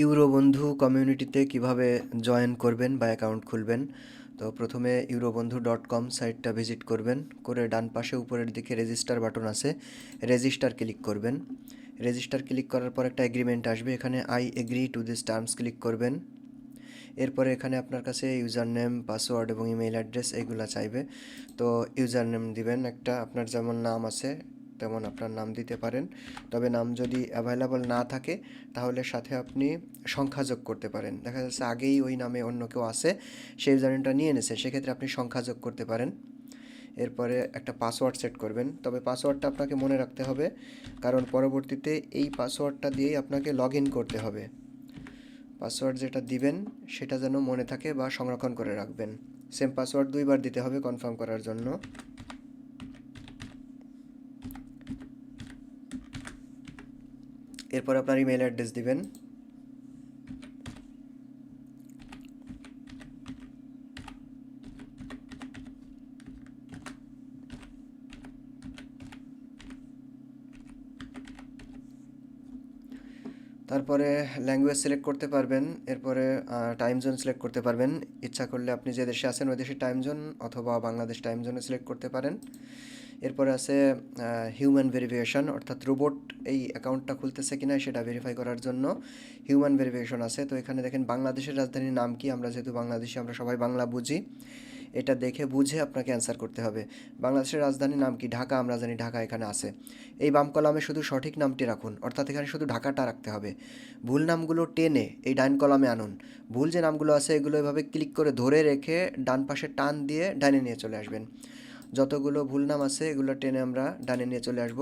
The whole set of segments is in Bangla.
ইউরো বন্ধু কমিউনিটিতে কীভাবে জয়েন করবেন বা অ্যাকাউন্ট খুলবেন, তো প্রথমে ইউরোবন্ধু ডট কম সাইটটা ভিজিট করবেন, করে ডান পাশে উপরের দিকে রেজিস্টার বাটন আছে, রেজিস্টার ক্লিক করবেন। রেজিস্টার ক্লিক করার পর একটা এগ্রিমেন্ট আসবে, এখানে I agree to this terms click করবেন। এরপরে এখানে আপনার কাছে ইউজার নেম পাসওয়ার্ড এবং ইমেইল অ্যাড্রেস এইগুলো চাইবে, তো ইউজার নেম দিবেন একটা, আপনার যেমন নাম আছে তেমন আপনার নাম দিতে পারেন। তবে নাম যদি অ্যাভেলেবল না থাকে, তাহলে সাথে আপনি সংখ্যা যোগ করতে পারেন। দেখা যাচ্ছে আগেই ওই নামে অন্য কেউ আছে সেই ইউজারনেমটা নিয়ে এনেছে সেক্ষেত্রে আপনি সংখ্যা যোগ করতে পারেন। এরপরে একটা পাসওয়ার্ড সেট করবেন। তবে পাসওয়ার্ডটা আপনাকে মনে রাখতে হবে, কারণ পরবর্তীতে এই পাসওয়ার্ডটা দিয়েই আপনাকে লগ ইন করতে হবে। পাসওয়ার্ড যেটা দিবেন, সেটা যেন মনে থাকে বা সংরক্ষণ করে রাখবেন। সেম পাসওয়ার্ড দুইবার দিতে হবে কনফার্ম করার জন্য। এরপর আপনার ইমেল অ্যাড্রেস দিবেন। তারপরে ল্যাঙ্গুয়েজ সিলেক্ট করতে পারবেন, এরপরে টাইম জোন সিলেক্ট করতে পারবেন। ইচ্ছা করলে আপনি যে দেশে আছেন, ওই দেশের টাইম জোন অথবা বাংলাদেশ টাইম জোনে সিলেক্ট করতে পারেন। এরপরে আছে হিউম্যান ভেরিফিকেশন অর্থাৎ রোবট এই অ্যাকাউন্টটা খুলতেছে কিনা সেটা ভেরিফাই করার জন্য হিউম্যান ভেরিফিকেশন আছে। তো এখানে দেখেন বাংলাদেশের রাজধানীর নাম কি? আমরা যেহেতু বাংলাদেশি, আমরা সবাই বাংলা বুঝি। এটা দেখে বুঝে আপনাকে অ্যান্সার করতে হবে। বাংলাদেশের রাজধানীর নাম কি? ঢাকা, আমরা জানি ঢাকা এখানে আছে। এই বাম কলামে শুধু সঠিক নামটি রাখুন, অর্থাৎ এখানে শুধু ঢাকাটা রাখতে হবে। ভুল নামগুলো টেনে এই ডাইন কলামে আনুন। ভুল যে নামগুলো আছে, এগুলো এভাবে ক্লিক করে ধরে রেখে ডান পাশে টান দিয়ে ডাইনে নিয়ে চলে আসবেন। যতগুলো ভুল নাম আছে, এগুলো টেনে আমরা ডানে নিয়ে চলে আসব।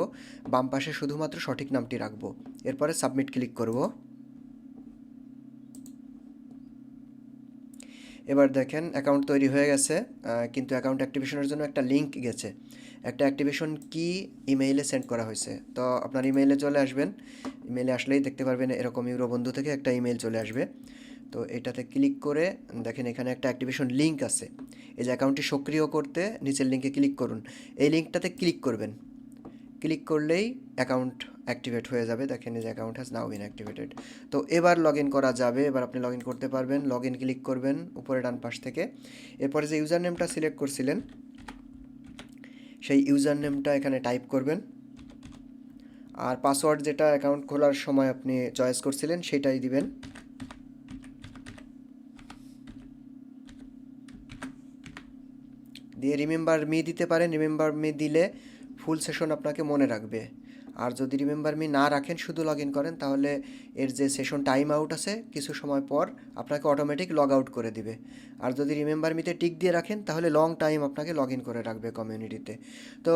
বাম পাশে শুধুমাত্র সঠিক নামটি রাখব। এরপরে সাবমিট ক্লিক করব। এবার দেখেন, অ্যাকাউন্ট তৈরি হয়ে গেছে। কিন্তু অ্যাকাউন্ট অ্যাক্টিভেশনের জন্য একটা লিঙ্ক গেছে। একটা অ্যাক্টিভেশন কি ইমেইলে সেন্ড করা হয়েছে। তো আপনার ইমেইলে চলে আসবেন। ইমেইলে আসলেই দেখতে পারবেন এরকম ইউরো বন্ধু থেকে একটা ইমেইল চলে আসবে। তো এটাতে ক্লিক করে, দেখেন এখানে একটা অ্যাক্টিভেশন লিঙ্ক আছে। এই যে অ্যাকাউন্টটি সক্রিয় করতে নিচের লিঙ্কে ক্লিক করুন। এই লিঙ্কটাতে ক্লিক করবেন। ক্লিক করলেই অ্যাকাউন্ট অ্যাক্টিভেট হয়ে যাবে। দেখেন যে account has now been activated তো এবার লগ ইন করা যাবে। এবার আপনি লগ ইন করতে পারবেন। লগ ইন ক্লিক করবেন উপরে ডান পাশ থেকে। এরপরে যে ইউজার নেমটা সিলেক্ট করছিলেন, সেই ইউজার নেমটা এখানে টাইপ করবেন। আর পাসওয়ার্ড যেটা অ্যাকাউন্ট খোলার সময় আপনি চয়েস করছিলেন, সেটাই দিবেন। দিয়ে রিমেম্বার মি দিতে পারেন রিমেম্বার মি দিলে ফুল সেশন আপনাকে মনে রাখবে। আর যদি রিমেম্বার মি না রাখেন, শুধু লগ ইন করেন, তাহলে এর যে সেশন টাইম আউট আছে, কিছু সময় পর আপনাকে অটোমেটিক লগ আউট করে দিবে। আর যদি রিমেম্বার মিতে টিক দিয়ে রাখেন, তাহলে লং টাইম আপনাকে লগ ইন করে রাখবে কমিউনিটিতে তো।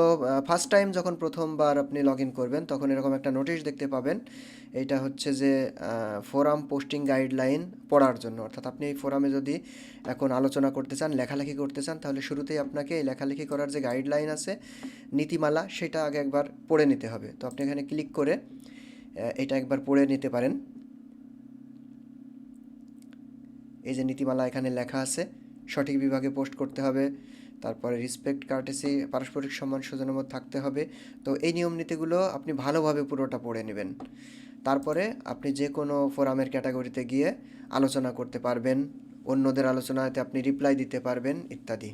ফার্স্ট টাইম যখন প্রথমবার আপনি লগ ইন করবেন, তখন এরকম একটা নোটিশ দেখতে পাবেন। এইটা হচ্ছে যে ফোরাম পোস্টিং গাইডলাইন পড়ার জন্য। অর্থাৎ আপনি এই ফোরামে যদি এখন আলোচনা করতে চান, লেখালেখি করতে চান, তাহলে শুরুতেই আপনাকে এই লেখালেখি করার যে গাইডলাইন আছে, নীতিমালা, সেটা আগে একবার পড়ে নিতে হবে। তো আপনি এখানে ক্লিক করে এটা একবার পড়ে নিতে পারেন। এই যে নীতিমালা এখানে লেখা আছে, সঠিক বিভাগে পোস্ট করতে হবে, তারপরে রিসপেক্ট কার্টেসি, পারস্পরিক সম্মান সুজনমত থাকতে হবে। তো এই নিয়ম নীতিগুলো আপনি ভালোভাবে পুরোটা পড়ে নেবেন। তারপরে আপনি যে কোনো ফোরামের ক্যাটাগরিতে গিয়ে আলোচনা করতে পারবেন, অন্যদের আলোচনাতে আপনি রিপ্লাই দিতে পারবেন, ইত্যাদি।